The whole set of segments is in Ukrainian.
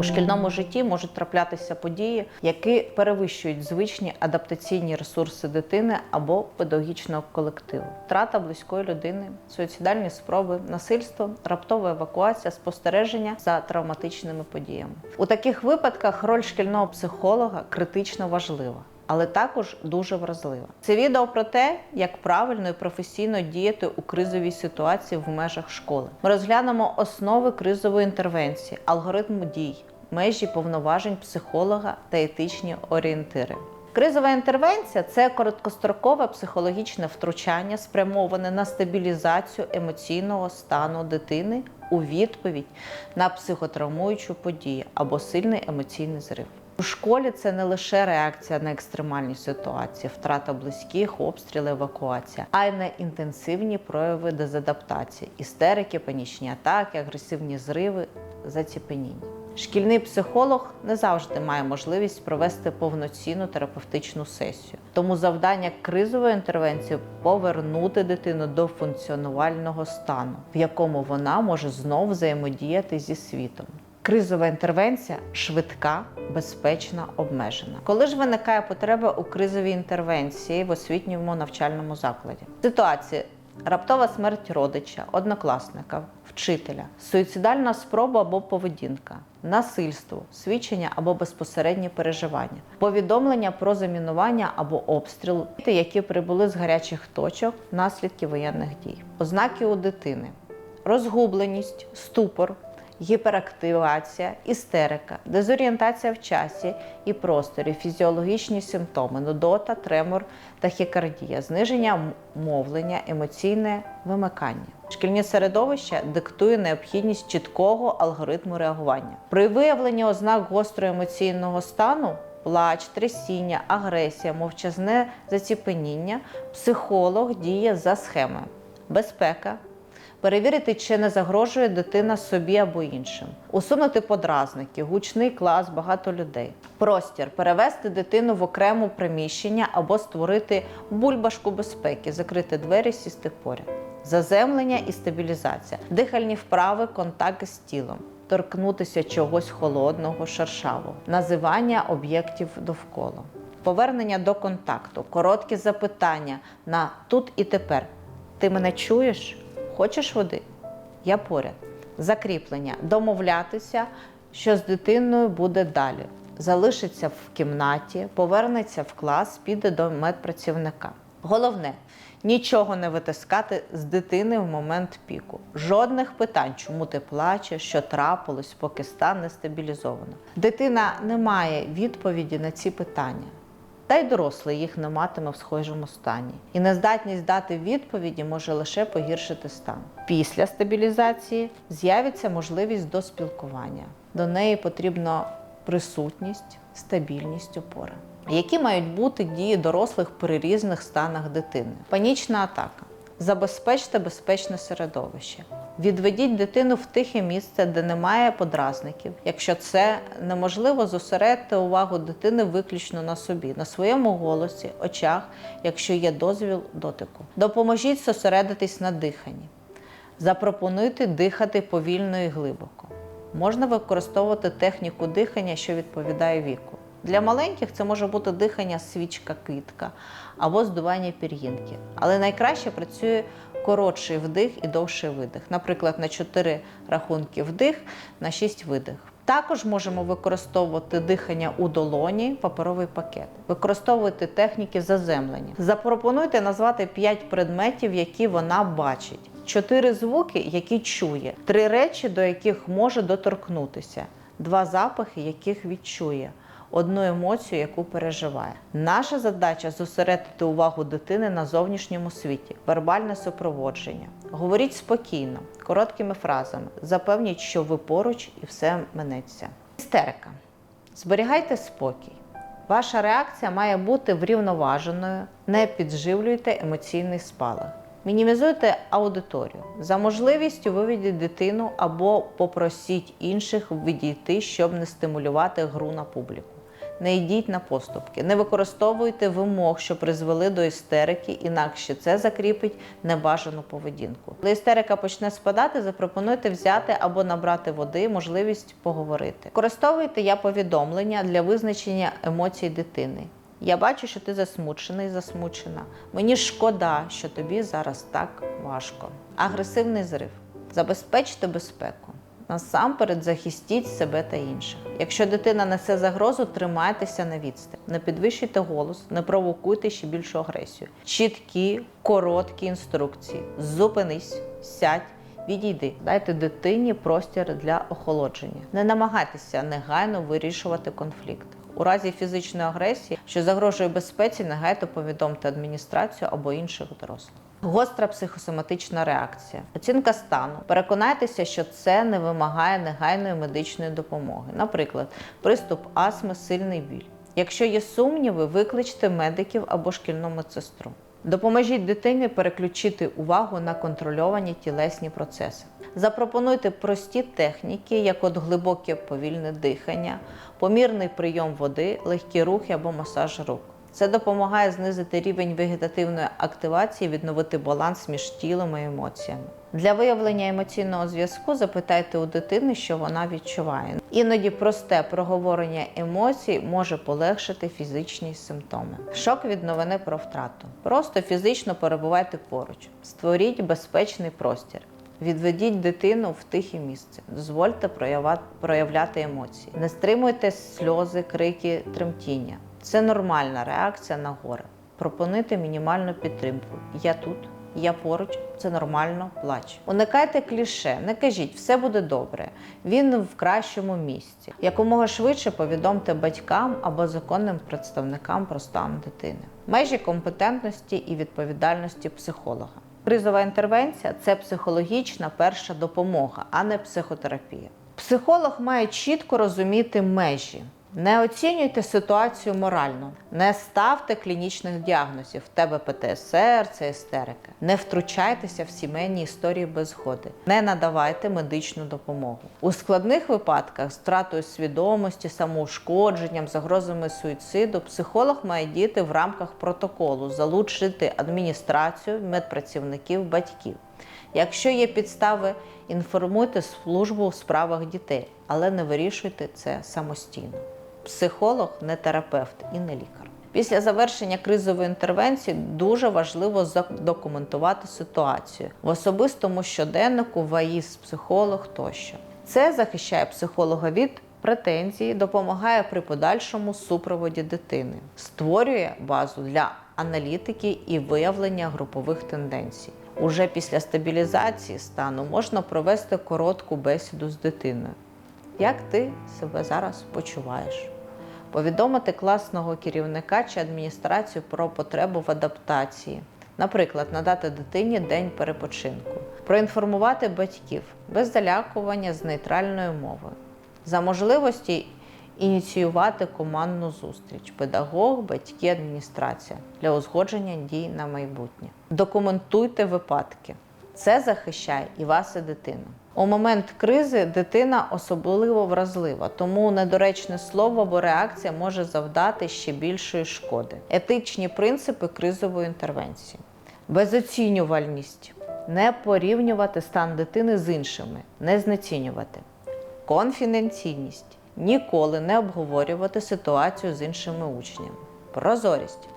У шкільному житті можуть траплятися події, які перевищують звичні адаптаційні ресурси дитини або педагогічного колективу, втрата близької людини, суїцидальні спроби, насильство, раптова евакуація, спостереження за травматичними подіями. У таких випадках роль шкільного психолога критично важлива. Але також дуже вразлива. Це відео про те, як правильно і професійно діяти у кризовій ситуації в межах школи. Ми розглянемо основи кризової інтервенції, алгоритм дій, межі повноважень психолога та етичні орієнтири. Кризова інтервенція це короткострокове психологічне втручання, спрямоване на стабілізацію емоційного стану дитини у відповідь на психотравмуючу подію або сильний емоційний зрив. У школі це не лише реакція на екстремальні ситуації, втрата близьких, обстріли, евакуація, а й на інтенсивні прояви дезадаптації, істерики, панічні атаки, агресивні зриви, заціпеніння. Шкільний психолог не завжди має можливість провести повноцінну терапевтичну сесію. Тому завдання кризової інтервенції повернути дитину до функціонувального стану, в якому вона може знов взаємодіяти зі світом. Кризова інтервенція швидка, безпечна, обмежена. Коли ж виникає потреба у кризовій інтервенції в освітньому навчальному закладі? Ситуації раптова смерть родича, однокласника, вчителя, суїцидальна спроба або поведінка, насильство, свідчення або безпосередні переживання, повідомлення про замінування або обстріл, які прибули з гарячих точок, наслідки воєнних дій, ознаки у дитини, розгубленість, ступор гіперактивація, істерика, дезорієнтація в часі і просторі, фізіологічні симптоми, нудота, тремор, тахікардія, зниження мовлення, емоційне вимикання. Шкільне середовище диктує необхідність чіткого алгоритму реагування. При виявленні ознак гострого емоційного стану. Плач, трясіння, агресія, мовчазне заціпеніння, психолог діє за схемою. Безпека, перевірити, чи не загрожує дитина собі або іншим, усунути подразники, гучний клас, багато людей. Простір перевести дитину в окрему приміщення або створити бульбашку безпеки, закрити двері, сісти поряд. Заземлення і стабілізація, дихальні вправи, контакт з тілом, торкнутися чогось холодного, шершавого, називання об'єктів довкола, повернення до контакту, короткі запитання на тут і тепер. Ти мене чуєш? Хочеш води? Я поряд. Закріплення. Домовлятися, що з дитиною буде далі. Залишиться в кімнаті, повернеться в клас, піде до медпрацівника. Головне нічого не витискати з дитини в момент піку. Жодних питань, чому ти плачеш, що трапилось, поки стан не стабілізовано. Дитина не має відповіді на ці питання. Та й дорослий їх не матиме в схожому стані. І нездатність дати відповіді може лише погіршити стан. Після стабілізації з'явиться можливість до спілкування. До неї потрібна присутність, стабільність опора. Які мають бути дії дорослих при різних станах дитини? Панічна атака. Забезпечте безпечне середовище. Відведіть дитину в тихе місце, де немає подразників. Якщо це неможливо, зосередьте увагу дитини виключно на собі, на своєму голосі, очах, якщо є дозвіл дотику. Допоможіть зосередитись на диханні. Запропонуйте дихати повільно і глибоко. Можна використовувати техніку дихання, що відповідає віку. Для маленьких це може бути дихання свічка китка або здування пір'їнки. Але найкраще працює коротший вдих і довший видих. Наприклад, на 4 рахунки вдих, на 6 видих. Також можемо використовувати дихання у долоні, паперовий пакет. Використовуйте техніки заземлення. Запропонуйте назвати 5 предметів, які вона бачить, 4 звуки, які чує, 3 речі, до яких може доторкнутися, 2 запахи, яких відчує одну емоцію, яку переживає. Наша задача зосередити увагу дитини на зовнішньому світі, вербальне супроводження. Говоріть спокійно, короткими фразами. Запевніть, що ви поруч і все минеться. Істерика. Зберігайте спокій. Ваша реакція має бути врівноваженою, не підживлюйте емоційний спалах. Мінімізуйте аудиторію. За можливістю виведіть дитину або попросіть інших відійти, щоб не стимулювати гру на публіку. Не йдіть на поступки, не використовуйте вимог, що призвели до істерики, інакше це закріпить небажану поведінку. Коли істерика почне спадати, запропонуйте взяти або набрати води, можливість поговорити. Користовуйте я повідомлення для визначення емоцій дитини. Я бачу, що ти засмучений, засмучена. Мені шкода, що тобі зараз так важко. Агресивний зрив. Забезпечте безпеку. Насамперед захистіть себе та інших. Якщо дитина несе загрозу, тримайтеся на відстані. Не підвищуйте голос, не провокуйте ще більшу агресію. Чіткі, короткі інструкції. Зупинись, сядь. Відійди, дайте дитині простір для охолодження. Не намагайтеся негайно вирішувати конфлікт. У разі фізичної агресії, що загрожує безпеці, негайно повідомте адміністрацію або інших дорослих. Гостра психосоматична реакція. Оцінка стану. Переконайтеся, що це не вимагає негайної медичної допомоги. Наприклад, приступ астми, сильний біль. Якщо є сумніви, викличте медиків або шкільну медсестру. Допоможіть дитині переключити увагу на контрольовані тілесні процеси. Запропонуйте прості техніки, як от глибоке повільне дихання, помірний прийом води, легкі рухи або масаж рук. Це допомагає знизити рівень вегетативної активації, відновити баланс між тілом і емоціями. Для виявлення емоційного зв'язку запитайте у дитини, що вона відчуває. Іноді просте проговорення емоцій може полегшити фізичні симптоми. Шок від новини про втрату. Просто фізично перебувайте поруч, створіть безпечний простір. Відведіть дитину в тихе місце, дозвольте проявляти емоції. Не стримуйте сльози, крики, тремтіння. Це нормальна реакція на горе. Пропонуйте мінімальну підтримку. Я тут, я поруч, це нормально, плач. Уникайте кліше, не кажіть, все буде добре. Він в кращому місці. Якомога швидше повідомте батькам або законним представникам про стан дитини. Межі компетентності і відповідальності психолога. Кризова інтервенція це психологічна перша допомога, а не психотерапія. Психолог має чітко розуміти межі. Не оцінюйте ситуацію морально, не ставте клінічних діагнозів. В тебе ПТСР, це істерика. Не втручайтеся в сімейні історії без згоди. Не надавайте медичну допомогу. У складних випадках з втратою свідомості, самоушкодженням, загрозами суїциду, психолог має діяти в рамках протоколу, залучити адміністрацію, медпрацівників, батьків. Якщо є підстави, інформуйте службу у справах дітей, але не вирішуйте це самостійно. Психолог не терапевт і не лікар. Після завершення кризової інтервенції дуже важливо задокументувати ситуацію в особистому щоденнику, ВАїз, психолог тощо. Це захищає психолога від претензій, допомагає при подальшому супроводі дитини, створює базу для аналітики і виявлення групових тенденцій. Уже після стабілізації стану можна провести коротку бесіду з дитиною. Як ти себе зараз почуваєш? Повідомити класного керівника чи адміністрацію про потребу в адаптації, наприклад, надати дитині день перепочинку, проінформувати батьків без залякування з нейтральною мовою, за можливості ініціювати командну зустріч, педагог, батьки, адміністрація для узгодження дій на майбутнє. Документуйте випадки. Це захищає і вас, і дитину. У момент кризи дитина особливо вразлива, тому недоречне слово або реакція може завдати ще більшої шкоди. Етичні принципи кризової інтервенції, безоцінювальність, не порівнювати стан дитини з іншими, не знецінювати, конфіденційність, ніколи не обговорювати ситуацію з іншими учнями, прозорість.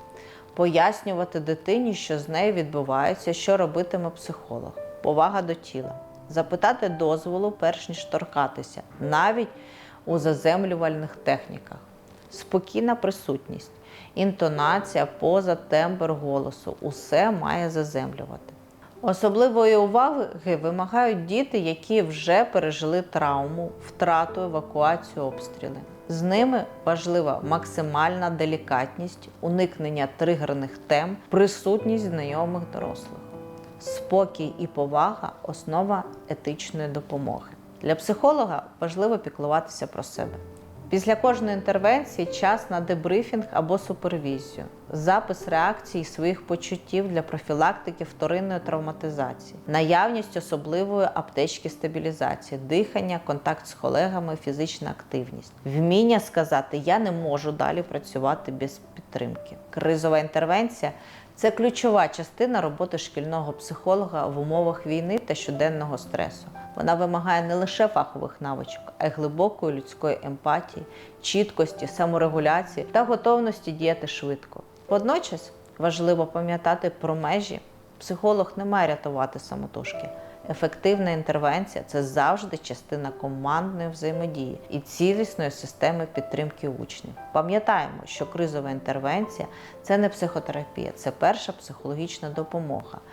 Пояснювати дитині, що з нею відбувається, що робитиме психолог, повага до тіла, запитати дозволу, перш ніж торкатися, навіть у заземлювальних техніках, спокійна присутність, інтонація, поза, тембр голосу усе має заземлювати. Особливої уваги вимагають діти, які вже пережили травму, втрату, евакуацію, обстріли. З ними важлива максимальна делікатність, уникнення тригерних тем, присутність знайомих дорослих. Спокій і повага основа етичної допомоги. Для психолога важливо піклуватися про себе, Після кожної інтервенції час на дебрифінг або супервізію, запис реакцій своїх почуттів для профілактики вторинної травматизації, наявність особливої аптечки стабілізації, дихання, контакт з колегами, фізична активність, вміння сказати Я не можу далі працювати без підтримки. Кризова інтервенція це ключова частина роботи шкільного психолога в умовах війни та щоденного стресу. Вона вимагає не лише фахових навичок, а й глибокої людської емпатії, чіткості, саморегуляції та готовності діяти швидко. Водночас важливо пам'ятати про межі. Психолог не має рятувати самотужки. Ефективна інтервенція це завжди частина командної взаємодії і цілісної системи підтримки учнів. Пам'ятаємо, що кризова інтервенція це не психотерапія, це перша психологічна допомога.